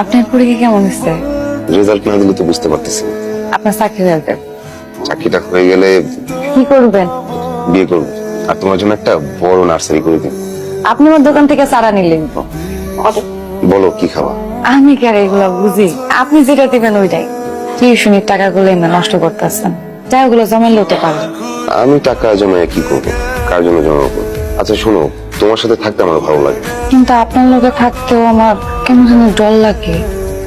আপনার পরীক্ষা কেমন হচ্ছে রেজাল্ট না দিলে তো বুঝতে পারতেছি আপনার চাকরি যাবে। চাকরিটা হয়ে গেলে কি করবেন? বিয়ে করব। আর তোমার জন্য একটা বড় নার্সারি করে দিন আপনি আমার দোকান থেকে নিয়ে নিবো বলো কি খাওয়া আমি কি আর এগুলো বুঝি? আপনি যেটা দিবেন ওইটাই। টিউশনির টাকাগুলো এমনি নষ্ট করতেছেন। টাকাগুলো জমাইলেও তো পারবেন আমি টাকা জমায় কি করব? কার জন্য জমা করব আচ্ছা শোনো তোমার সাথে থাকতে আমার ভালো লাগে। কিন্তু আপনার লোকে থাকতেও আমার কেমন যেন ডর লাগে।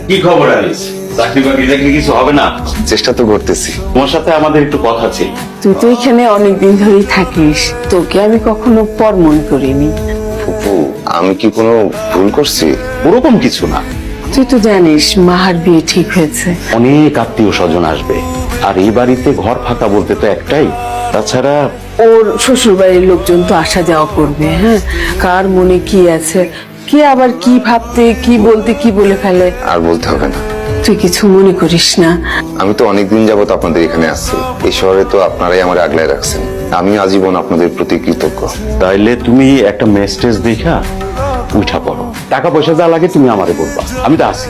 কি খবর আলিস? চাকরি বাকরি দেখলে কিছু হবে না? চেষ্টা তো করতেছি। তোমার সাথে আমাদের একটু কথা ছিল তুই তো এখানে অনেকদিন ধরেই থাকিস। তোকে আমি কখনো পর মনে করিনি। ফুপু আমি কি কোনো ভুল করছি? ওরকম কিছু না। তুই তো জানিস মাহার বিয়ে ঠিক হয়েছে। অনেক আত্মীয় স্বজন আসবে। আর এই বাড়িতে ঘর ফাঁকা বলতে তো একটাই। তাছাড়া ওর শ্বশুর বাড়ির লোকজন তো আসা যাওয়া করবে হ্যাঁ? কার মনে কি আছে? কে আবার কি ভাবতে কি বলতে কি বলে ফেলে? আর বলতে হবে না। তুই কিছু মনে করিস না। আমি তো অনেকদিন যাবত আপনাদের এখানে আসছি এই শহরে তো আপনারাই আমার আগলায় রাখছেন। আমি আজীবন আপনাদের প্রতি কৃতজ্ঞ। তাইলে তুমি একটা মেসেজ দেখা উঠা পড়ো। টাকা পয়সা যা লাগে তুমি আমারে বলবা। আমি তো আসি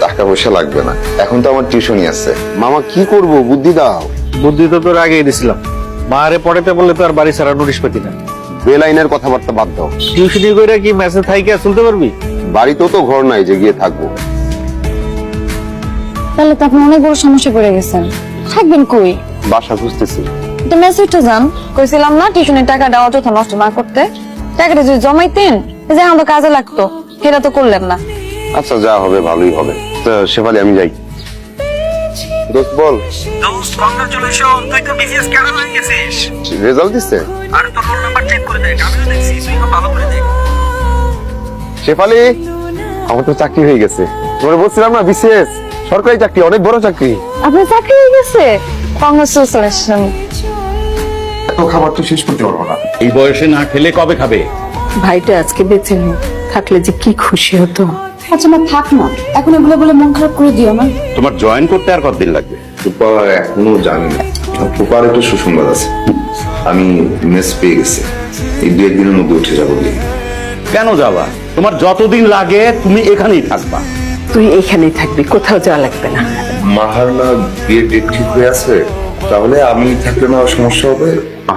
টাকা পয়সা লাগবে না। এখন তো আমার টিউশনই আছে। মামা কি করব? বুদ্ধি দাও। বুদ্ধি তো তোর আগেই দিছিলাম। মারে পড়াতে বললে তো আর বাড়ি ছাড়া নোটিশ পেতি না। বেলাইনের কথাবার্তা বাদ দাও। টিউশনি কইরা কি মেসে থাইকে চলতে পারবি? বাড়িতেও তো ঘর নাই যে গিয়ে থাকব তাহলে তো আপনি অনেক বড় সমস্যা পড়ে গেছেন। থাকবেন কই? বাসা খুঁজতেছি। তো মেসেজটা যান কইছিলাম না টিউশনের টাকাটা অযথা নষ্ট না করতে। টাকাটা যদি জমাইতেন যে আমাদের কাজে লাগতো সেটা তো করলেন না। আচ্ছা যা হবে ভালোই হবে। তো শেফালি আমি যাই। দোস্ত বল। দোস্ত কংগ্রাচুলেশন তুই তো বিসিএস ক্যাডার হয়ে গেছিস? রেজাল্ট দিচ্ছে আরে তোর রোল নাম্বার চেক করে দেখ আমিও দেখছি তুই তো ভালো করে দেখ। শেফালি আমার তো চাকরি হয়ে গেছে। তোমার বলছিলাম না বিশেষ সরকারি চাকরি অনেক বড় চাকরি। আপনার চাকরি হয়ে গেছে? কংগ্রেচুলেশন এত খাবার তো শেষ করতে পারব না। এই বয়সে না খেলে কবে খাবে? ভাইটা আজকে বেঁচে নেই থাকলে যে কি খুশি হতো। আচ্ছা মা থাক না এখন এগুলো বলে মন খারাপ করে দিও না। তোমার জয়েন করতে আর কতদিন লাগবে? ফুপা এখনও জানি না। ফুপার একটু সুসংবাদ আছে। আমি মেস পেয়ে গেছি। এই দু একদিনের মধ্যে উঠে যাব কেন যাবা? তোমার যতদিন লাগে তুমি এখানেই থাকবা। তুই এখানেই থাকবি কোথাও যাওয়া লাগবে না। মাহার না বিয়ের ডেট ঠিক হয়ে আছে? তাহলে আমি থাকলে না সমস্যা হবে?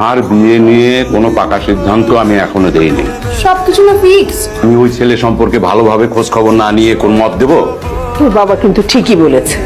আর বিয়ে নিয়ে কোনো পাকা সিদ্ধান্ত আমি এখনও দেইনি। সবকিছু না ফিক্স আমি ওই ছেলে সম্পর্কে ভালোভাবে খোঁজ খবর না নিয়ে কোন মত দেব? তোর বাবা কিন্তু ঠিকই বলেছে।